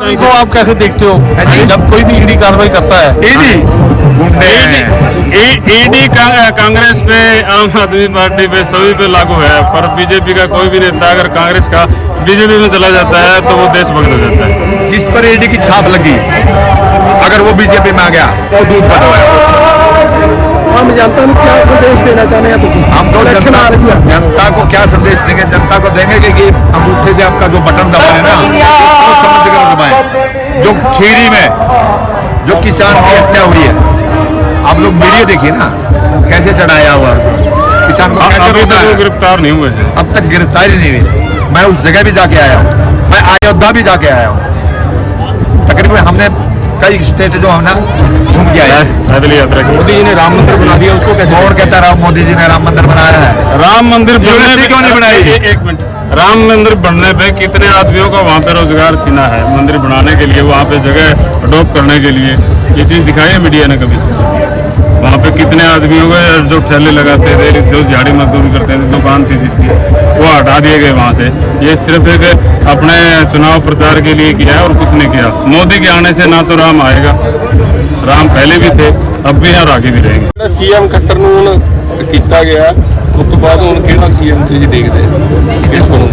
आप कैसे देखते हो? जब कोई भी ईडी कार्रवाई करता है। ईडी ईडी कांग्रेस पे आम आदमी पार्टी पे सभी पे लागू है पर बीजेपी का कोई भी नेता अगर कांग्रेस का बीजेपी में चला जाता है तो वो देश देशभक्त हो जाता है। जिस पर ईडी की छाप लगी अगर वो बीजेपी में आ गया तो दूध और हम जनता को क्या संदेश देना चाहते हैं तुम हम तो इलेक्शन आ रही है जनता को क्या संदेश देंगे? जनता को देंगे कि, कि अंगूठे से आपका जो बटन दबा है ना दबाए। जो खीरी में जो किसान की हत्या हुई है। आप लोग मीडिया देखिए ना कैसे चढ़ाया हुआ किसान को अभी तक गिरफ़्तार नहीं हुए अब तक गिरफ्तारी नहीं हुई। मैं उस जगह भी जाके आया हूँ। मैं अयोध्या भी जाके आया हूँ। तकरीबन हमने कई स्टेट जो है ना घूम के आया है। पैदल यात्रा की। मोदी जी ने राम मंदिर बना दिया उसको कैसे और कहता है मोदी जी ने राम मंदिर बनाया है। राम मंदिर बनने क्यों नहीं बनाई? एक मिनट। राम मंदिर बनने पे कितने आदमियों का वहाँ पे रोज़गार छीना है? मंदिर बनाने के लिए वहाँ पे जगह अडोप्ट करने के लिए। ये चीज़ दिखाई है मीडिया ने कभी कितने आदमियों को जो ठेले लगाते थे जो झाड़ी मजदूरी करते थे दुकान थी जिसकी वो हटा दिए गए वहाँ से ये सिर्फ एक अपने चुनाव प्रचार के लिए किया है और कुछ नहीं किया मोदी के आने से ना तो राम आएगा राम पहले भी थे अब भी हैं और आगे भी रहेंगे ਸੀਐਮ ਖੱਟਰ ਨੂੰ ਹੁਣ ਕੀਤਾ ਗਿਆ ਉਸ ਤੋਂ ਬਾਅਦ ਹੁਣ ਕਿਹੜਾ ਸੀਐਮ ਤੁਸੀਂ ਦੇਖਦੇ ਕਿਸ ਨੂੰ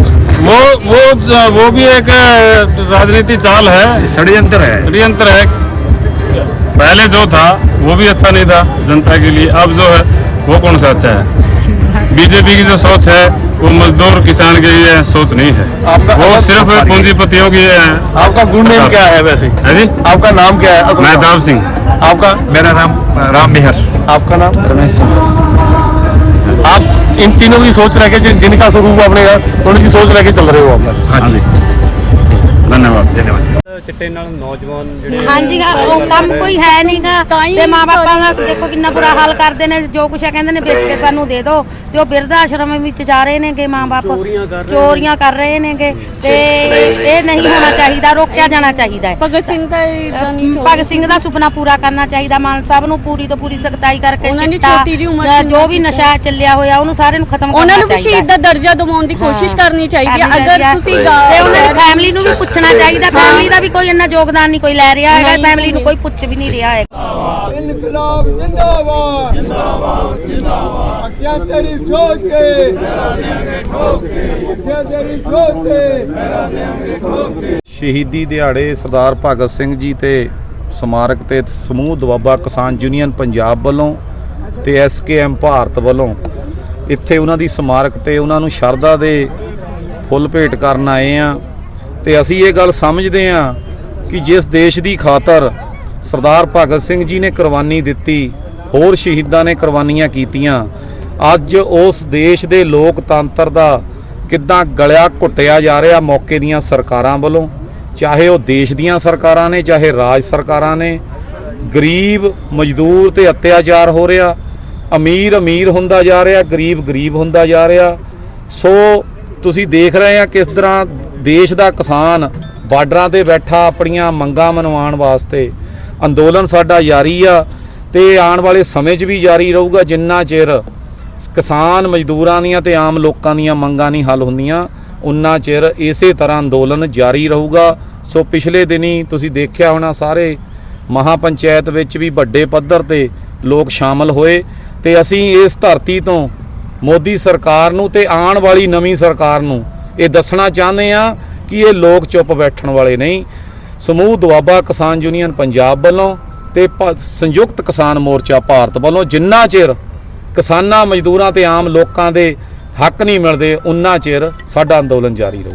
वो वो वो भी एक राजनीति चाल है षड्यंत्र है षडयंत्र है पहले जो था वो भी अच्छा नहीं था जनता के लिए। अब जो है वो कौन सा अच्छा है? बीजेपी की जो सोच है वो मजदूर किसान के लिए सोच नहीं है। आपका- वो सिर्फ़ पूंजीपतियों की है। आपका गुड नेम क्या है वैसे? है जी? आपका नाम क्या है? असल नाम? महताब सिंह। आपका? मेरा नाम राम मेहर आपका नाम? रमेश सिंह। आप इन तीनों की सोच रह के जिन- जिनका स्वरूप आपने उनकी सोच रह के चल रहे हो आप बस। हाँ जी। धन्यवाद। धन्यवाद। ਚਿੱਟੇ ਨਾਲ ਨੌਜਵਾਨ ਜਿਹੜੇ ਹਾਂਜੀ ਹਾਂ ਉਹ ਕੰਮ ਕੋਈ ਹੈ ਨਹੀਂਗਾ ਤੇ ਮਾਪਿਆਂ ਦਾ ਦੇਖੋ ਕਿੰਨਾ ਬੁਰਾ ਹਾਲ ਕਰਦੇ ਨੇ ਜੋ ਕੁਛ ਹੈ ਕਹਿੰਦੇ ਨੇ ਵੇਚ ਕੇ ਸਾਨੂੰ ਦੇ ਦਿਓ ਤੇ ਉਹ ਬਿਰਧ ਆਸ਼ਰਮ ਵਿੱਚ ਜਾ ਰਹੇ ਨੇਗੇ ਮਾਪੇ ਚੋਰੀਆਂ ਕਰ ਰਹੇ ਨੇਗੇ। ਤੇ ਇਹ ਨਹੀਂ ਹੋਣਾ ਚਾਹੀਦਾ ਰੋਕਿਆ ਜਾਣਾ ਚਾਹੀਦਾ ਹੈ। ਭਗਤ ਸਿੰਘ ਦਾ ਇਦਾਂ ਨਹੀਂ ਭਗਤ ਸਿੰਘ ਦਾ ਸੁਪਨਾ ਪੂਰਾ ਕਰਨਾ ਚਾਹੀਦਾ ਮਾਨ ਸਾਹਿਬ ਨੂੰ ਪੂਰੀ ਤੋਂ ਪੂਰੀ ਸਖਤਾਈ ਕਰਕੇ ਉਹਨਾਂ ਚਿੱਟਾ, ਛੋਟੀ ਜਿਹੀ ਉਮਰ ਅਹ ਚ ਜੋ ਵੀ ਨਸ਼ਾ ਚੱਲਿਆ ਹੋਇਆ ਉਹਨੂੰ ਸਾਰਿਆਂ ਨੂੰ ਖਤਮ ਕਰਨਾ ਉਹਨਾਂ ਚਾਹੀਦਾ ਨੂੰ ਵੀ ਸ਼ਹੀਦ ਦਾ ਦਰਜਾ ਦਿਵਾਉਣ ਦੀ ਕੋਸ਼ਿਸ਼ ਕਰਨੀ ਚਾਹੀਦੀ ਹੈ। ਕਰਨੀ ਅਗਰ ਚਾਹੀਦੀ ਤੁਸੀਂ। ਗਾ- ਤੇ ਉਹਨਾਂ ਦੀ ਫੈਮਿਲੀ ਨੂੰ ਵੀ ਪੁੱਛਣਾ ਚਾਹੀਦਾ ਫੈਮਿਲੀ ਦਾ ਵੀ ਕੋਈ ਇੰਨਾ ਯੋਗਦਾਨ ਨਹੀਂ ਕੋਈ ਲੈ ਰਿਹਾ ਹੈਗਾ ਨਹੀਂ, ਫੈਮਿਲੀ ਨੂੰ। ਕੋਈ ਪੁੱਛ ਵੀ ਨਹੀਂ ਰਿਹਾ ਹੈ ਇਨਕਲਾਬ ਜਿੰਦਾਬਾਦ। ਜਿੰਦਾਬਾਦ ਜਿੰਦਾਬਾਦ ਅੱਖਾਂ ਤੇਰੀ ਸੋਚ ਕੇ। ਮੇਰਾ ਦੇਾਂਗੇ ਠੋਕ ਕੇ ਅੱਖਾਂ ਤੇਰੀ ਸੋਚ ਕੇ। ਸ਼ਹੀਦੀ ਦਿਹਾੜੇ ਸਰਦਾਰ ਭਗਤ ਸਿੰਘ ਜੀ ਤੇ ਸਮਾਰਕ ਤੇ ਸਮੂਹ ਦੁਆਬਾ ਕਿਸਾਨ ਯੂਨੀਅਨ ਪੰਜਾਬ ਵੱਲੋਂ ਤੇ ਐਸਕੇਐਮ ਭਾਰਤ ਵੱਲੋਂ ਇੱਥੇ ਉਹਨਾਂ ਦੀ ਸਮਾਰਕ ਤੇ ਉਹਨਾਂ ਨੂੰ ਸ਼ਰਧਾ ਦੇ ਫੁੱਲ ਭੇਟ ਕਰਨ ਆਏ ਆ ਤੇ ਅਸੀਂ ਇਹ ਗੱਲ ਸਮਝਦੇ ਹਾਂ ਕਿ ਜਿਸ ਦੇਸ਼ ਦੀ ਖਾਤਰ ਸਰਦਾਰ ਭਗਤ ਸਿੰਘ ਜੀ ਨੇ ਕੁਰਬਾਨੀ ਦਿੱਤੀ, ਹੋਰ ਸ਼ਹੀਦਾਂ ਨੇ ਕੁਰਬਾਨੀਆਂ ਕੀਤੀਆਂ, ਅੱਜ ਉਸ ਦੇਸ਼ ਦੇ ਲੋਕਤੰਤਰ ਦਾ ਕਿੱਦਾਂ ਗਲਿਆ ਘੁੱਟਿਆ ਜਾ ਰਿਹਾ ਮੌਕੇ ਦੀਆਂ ਸਰਕਾਰਾਂ ਵੱਲੋਂ, ਚਾਹੇ ਉਹ ਦੇਸ਼ ਦੀਆਂ ਸਰਕਾਰਾਂ ਨੇ, ਚਾਹੇ ਰਾਜ ਸਰਕਾਰਾਂ ਨੇ, ਗਰੀਬ, ਮਜ਼ਦੂਰ ਤੇ ਅਤਿਆਚਾਰ ਹੋ ਰਿਹਾ, ਅਮੀਰ ਅਮੀਰ ਹੁੰਦਾ ਜਾ ਰਿਹਾ, ਗਰੀਬ ਗਰੀਬ ਹੁੰਦਾ ਜਾ ਰਿਹਾ, ਸੋ ਤੁਸੀਂ ਦੇਖ ਰਹੇ ਆ ਕਿਸ ਤਰ੍ਹਾਂ ਦੇਸ਼ ਦਾ ਕਿਸਾਨ ਬਾਰਡਰਾਂ ਤੇ ਬੈਠਾ ਆਪਣੀਆਂ ਮੰਗਾਂ ਮਨਵਾਉਣ ਵਾਸਤੇ। ਅੰਦੋਲਨ ਸਾਡਾ ਜਾਰੀ ਆ ਤੇ ਆਉਣ ਵਾਲੇ ਸਮੇਂ 'ਚ ਵੀ ਜਾਰੀ ਰਹੂਗਾ, ਜਿੰਨਾ ਚਿਰ ਕਿਸਾਨ ਮਜ਼ਦੂਰਾਂ ਦੀਆਂ ਤੇ ਆਮ ਲੋਕਾਂ ਦੀਆਂ ਮੰਗਾਂ ਨਹੀਂ ਹੱਲ ਹੁੰਦੀਆਂ, ਉਨਾ ਚਿਰ ਇਸੇ ਤਰ੍ਹਾਂ ਅੰਦੋਲਨ ਜਾਰੀ ਰਹੂਗਾ। ਸੋ ਪਿਛਲੇ ਦਿਨੀ ਤੁਸੀਂ ਦੇਖਿਆ ਹੋਣਾ ਸਾਰੇ ਮਹਾਪੰਚਾਇਤ ਵਿੱਚ ਵੀ ਵੱਡੇ ਪੱਧਰ ਤੇ ਲੋਕ ਸ਼ਾਮਲ ਹੋਏ ਤੇ ਅਸੀਂ ਇਸ ਧਰਤੀ ਤੋਂ ਮੋਦੀ ਸਰਕਾਰ ਨੂੰ ਤੇ ਆਉਣ ਵਾਲੀ ਨਵੀਂ ਸਰਕਾਰ ਨੂੰ ਇਹ ਦੱਸਣਾ ਚਾਹੁੰਦੇ ਆ ਕਿ ਇਹ ਲੋਕ ਚੁੱਪ ਬੈਠਣ ਵਾਲੇ ਨਹੀਂ। ਸਮੂਹ ਦੁਆਬਾ ਕਿਸਾਨ ਯੂਨੀਅਨ ਪੰਜਾਬ ਵੱਲੋਂ ਤੇ ਭ- ਸੰਯੁਕਤ ਕਿਸਾਨ ਮੋਰਚਾ ਭਾਰਤ ਵੱਲੋਂ ਜਿੰਨਾ ਚਿਰ ਕਿਸਾਨਾਂ ਮਜ਼ਦੂਰਾਂ ਤੇ ਆਮ ਲੋਕਾਂ ਦੇ ਹੱਕ ਨਹੀਂ ਮਿਲਦੇ, ਉਨਾ ਚਿਰ ਸਾਡਾ ਅੰਦੋਲਨ ਜਾਰੀ ਰਹੂ।